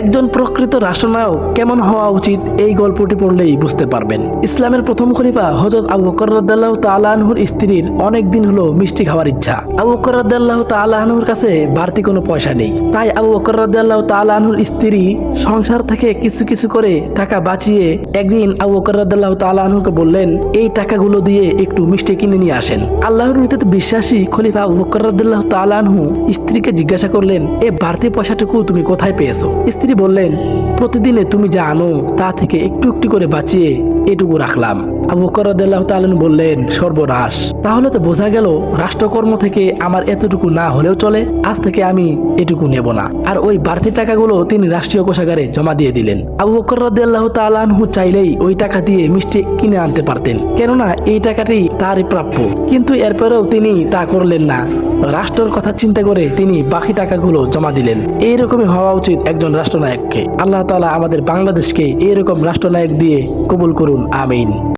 একজন প্রকৃত রাষ্ট্রনায়ক কেমন হওয়া উচিত এই গল্পটি পড়লেই বুঝতে পারবেন। ইসলামের প্রথম খলিফা হজরত আবু বকর রাদিয়াল্লাহু তাআলা আনহুর স্ত্রীর অনেক দিন হলো মিষ্টি খাওয়ার ইচ্ছা। আবু বকর রাদিয়াল্লাহু কাছে বাড়তি কোনো পয়সা নেই। তাই আবু বকর রাদিয়াল্লাহু তাআলা আনহুর স্ত্রী সংসার থেকে কিছু কিছু করে টাকা বাঁচিয়ে একদিন আবু বকর রাদিয়াল্লাহু বললেন, এই টাকাগুলো দিয়ে একটু মিষ্টি কিনে নিয়ে আসেন। আল্লাহর নীতিতে বিশ্বাসী খলিফা আবু বকর রাদিয়াল্লাহু স্ত্রীকে জিজ্ঞাসা করলেন, এ বাড়তি পয়সাটুকু তুমি কোথায় পেয়েছ? স্ত্রী বললেন প্রতিদিনে তুমি যা আনো তা থেকে একটু একটু করে বাঁচিয়ে এটুকু রাখলাম। আবু বকর রাদিয়াল্লাহু তাআলা বললেন, সর্বনাশ। তাহলে তো বোঝা গেল রাষ্ট্রকর্ম থেকে আমার এতটুকু না হলেও চলে, আজ থেকে আমি এটুকু নেব না। আর ওই বাড়তি টাকাগুলো তিনি রাষ্ট্রীয় কোষাগারে জমা দিয়ে দিলেন। আবু বকর রাদিয়াল্লাহু তাআলা আনহু চাইলেই ওই টাকা দিয়ে মিষ্টি কিনে আনতে পারতেন, কেননা এই টাকাটি তারই প্রাপ্য। কিন্তু এরপরেও তিনি তা করলেন না। রাষ্ট্রের কথা চিন্তা করে তিনি বাকি টাকাগুলো জমা দিলেন। এইরকমই হওয়া উচিত একজন রাষ্ট্রনায়ককে। আল্লাহ তাআলা আমাদের বাংলাদেশকে এইরকম রাষ্ট্রনায়ক দিয়ে কবুল করুন, আমিন।